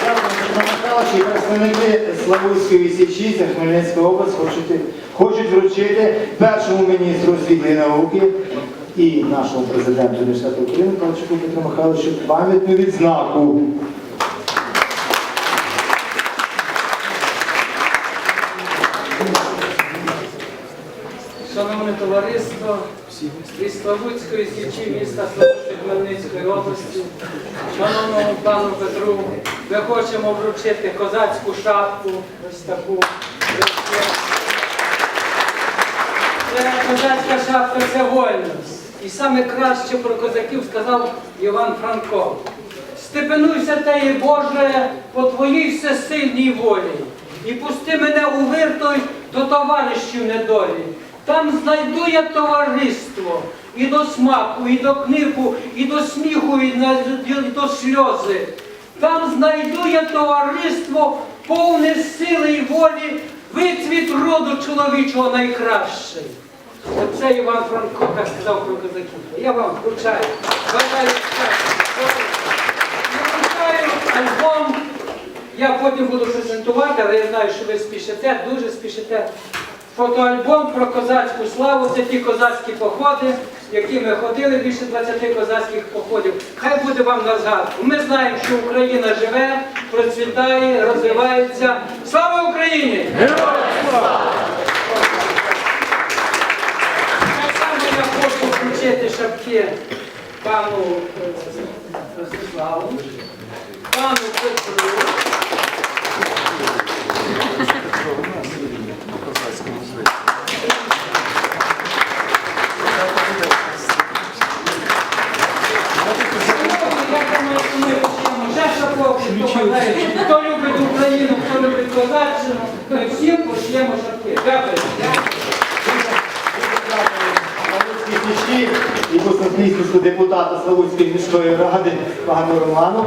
Михайлович. Представники Славутської січі та Хмельницької області хочуть, хочуть вручити першому міністру освіти і науки і нашому президенту Університету України Павлчуку Петру Михайловичу пам'ятну відзнаку. Шановне товариство із Славутської січі міста Славути Хмельницької області, шановному пану Петру, ми хочемо вручити козацьку шапку, ось таку. Це козацька шапка це вольність. І саме краще про козаків сказав Іван Франко. Степенуйся теє Боже по твоїй всесильній волі, і пусти мене у виртой до товаришів недолі. Там знайду я товариство і до смаку, і до книку, і до сміху, і до сльози. Там знайду я товариство, повне сили і волі, вицвіт роду чоловічого найкращий. Оце Іван Франко так сказав про козаків. Я вам вручаю. Я вручаю альбом. Я потім буду презентувати, але я знаю, що ви спішите, дуже спішите. Фотоальбом про козацьку славу. Це ті козацькі походи, які ми ходили, більше 20 козацьких походів. Хай буде вам на згадку. Ми знаємо, що Україна живе, процвітає, розвивається. Слава Україні! Так само я хочу включити шапки пану Ростиславу, пану Петру. Я думаю, що ми почнемо ще шапок, хто любить Україну, хто любить козаччину, ми всім почнемо шапки. Дякую. І посадністю депутата Славутської міської ради пану Роману.